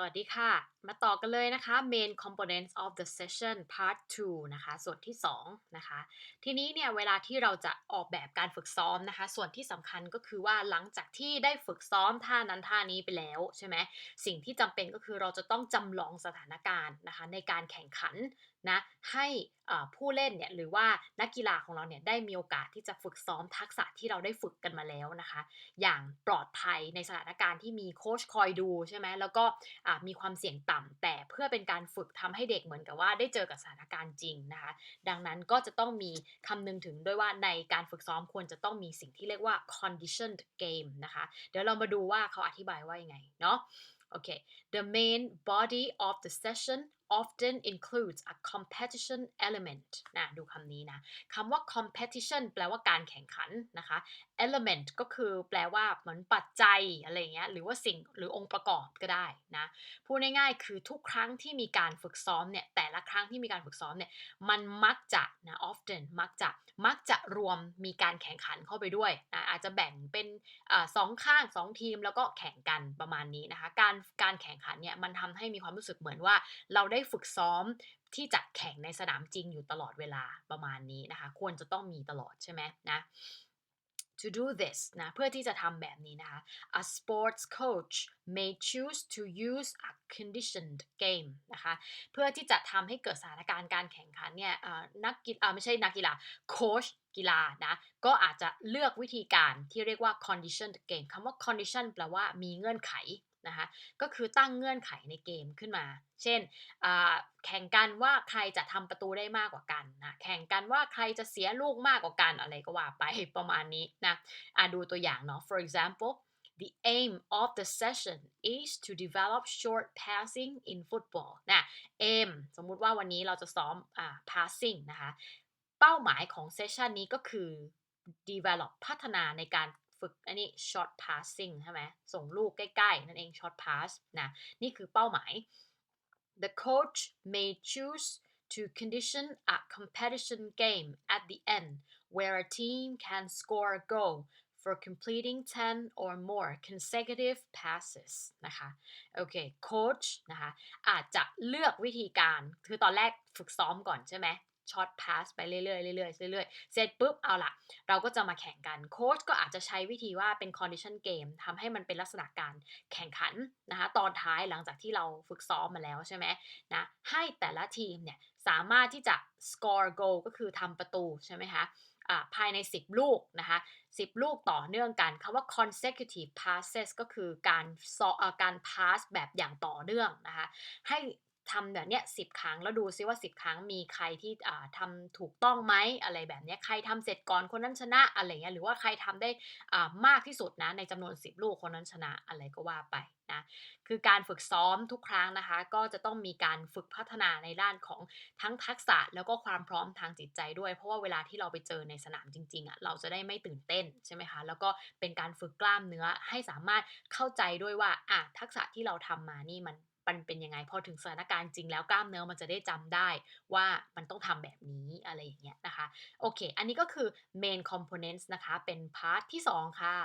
สวัสดีค่ะ มาต่อกันเลยนะคะ main components of the session part 2 นะคะ ส่วนที่ 2 นะคะ ทีนี้เนี่ยเวลาที่เราจะออกแบบการฝึกซ้อมนะคะ ส่วนที่สำคัญก็คือว่าหลังจากที่ได้ฝึกซ้อมท่านั้นท่านี้ไปแล้วใช่ไหม สิ่งที่จำเป็นก็คือเราจะต้องจำลองสถานการณ์นะคะ ในการแข่งขันนะให้ผู้เล่นเนี่ยหรือว่านักกีฬาของเราเนี่ยได้มีโอกาสที่จะฝึกซ้อมทักษะที่เราได้ฝึกกันมาแล้วนะคะ อย่างปลอดภัยในสถานการณ์ที่มีโค้ชคอยดูใช่ไหมแล้วก็มีความเสี่ยงต่ำแต่เพื่อเป็นการฝึกทำให้เด็กเหมือนกับว่าได้เจอกับสถานการณ์จริงนะคะ ดังนั้นก็จะต้องมีคำนึงถึงด้วยว่าในการฝึกซ้อมควรจะต้องมีสิ่งที่เรียกว่า conditioned game นะคะ เดี๋ยวเรามาดูว่าเขาอธิบายว่ายังไงเนาะโอเค the main body of the session often includes a competition element นะดูคำนี้นะคำว่า competition แปลว่าการแข่งขันนะคะ element ก็คือแปลว่าเหมือนปัจจัยอะไรเงี้ยหรือว่าสิ่งหรือองค์ประกอบก็ได้นะพูดง่ายๆคือทุกครั้งที่มีการฝึกซ้อมเนี่ยแต่ละครั้งที่มีการฝึกซ้อมเนี่ยมันมักจะนะ often มักจะมักจะรวมมีการแข่งขันเข้าไปด้วยนะอาจจะแบ่งเป็นอสองข้างสองทีมแล้วก็แข่งกันประมาณนี้นะคะการการแข่งขันเนี่ยมันทำให้มีความรู้สึกเหมือนว่าเราได้ฝึกซ้อมที่จะแข่งในสนามจริงอยู่ตลอดเวลาประมาณนี้นะคะ ควรจะต้องมีตลอดใช่ไหมนะ to do this นะเพื่อที่จะทำแบบนี้นะคะ a sports coach may choose to use a conditioned game นะคะเพื่อที่จะทำให้เกิดสถานการณ์การแข่งขันเนี่ยนักกีฬาไม่ใช่นักกีฬาโค้ชกีฬานะ ก็อาจจะเลือกวิธีการที่เรียกว่า conditioned game คำว่า condition แปลว่ามีเงื่อนไขนะคะ ก็คือตั้งเงื่อนไขในเกมขึ้นมา เช่น แข่งกันว่าใครจะทำประตูได้มากกว่ากันนะ แข่งกันว่าใครจะเสียลูกมากกว่ากัน อะไรก็ว่าไปประมาณนี้นะะดูตัวอย่างเนาะ for example The aim of the session is to develop short passing in football นะ aim สมมุติว่าวันนี้เราจะซ้อมอ passing นะคะ เป้าหมายของเซสชันนี้ก็คือ develop พัฒนาในการฝึกอันนี้ short passing ใช่ไหมส่งลูกใกล้ ๆ นั่นเอง short pass นะนี่คือเป้าหมาย The coach may choose to condition a competition game at the end where a team can score a goal for completing 10 or more consecutive passes นะคะโอเคโค้ชนะคะอาจจะเลือกวิธีการ คือตอนแรกฝึกซ้อมก่อนใช่ไหม ช็อตพาสไปเรื่อยๆเรื่อยๆเรื่อยๆเสร็จปุ๊บเอาละเราก็จะมาแข่งกันโค้ชก็อาจจะใช้วิธีว่าเป็น condition game ทำให้มันเป็นลักษณะการแข่งขันนะคะตอนท้ายหลังจากที่เราฝึกซ้อมมาแล้วใช่ไหมนะให้แต่ละทีมเนี่ยสามารถที่จะ score goal ก็คือทำประตูใช่ไหมคะภายใน 10 ลูกนะคะ 10 ลูกต่อเนื่องกันคำว่า consecutive passes ก็คือการซอเอ่อการ pass แบบอย่างต่อเนื่องนะคะ ให้ ทำแบบเนี้ยสิครั้งแล้วดูซิว่า 10 ครั้งมีใครที่อ่าทำถูกต้องไหมอะไรแบบเนี้ยใครทำเสร็จก่อนคนนั้นชนะอะไรเงี้ยหรือว่าใครทำได้อ่ามากที่สุดนะในจำนวน 10 ลูกคนนั้นชนะอะไรก็ว่าไปนะคือการฝึกซ้อมทุกครั้งนะคะ ก็จะต้องมีการฝึกพัฒนาในด้านของทั้งทักษะแล้วก็ความพร้อมทางจิตใจด้วย เพราะว่าเวลาที่เราไปเจอในสนามจริงๆอะเราจะได้ไม่ตื่นเต้นใช่ไหมคะแล้วก็เป็นการฝึกกล้ามเนื้อให้สามารถเข้าใจด้วยว่าอะทักษะที่เราทำมานี่มัน มันเป็นยังไงพอถึงสถานการณ์จริงแล้วกล้ามเนื้อมันจะได้จำได้ว่ามันต้องทำแบบนี้อะไรอย่างเงี้ยนะคะ โอเค อันนี้ก็คือ main components นะคะ เป็นพาร์ทที่ 2 ค่ะ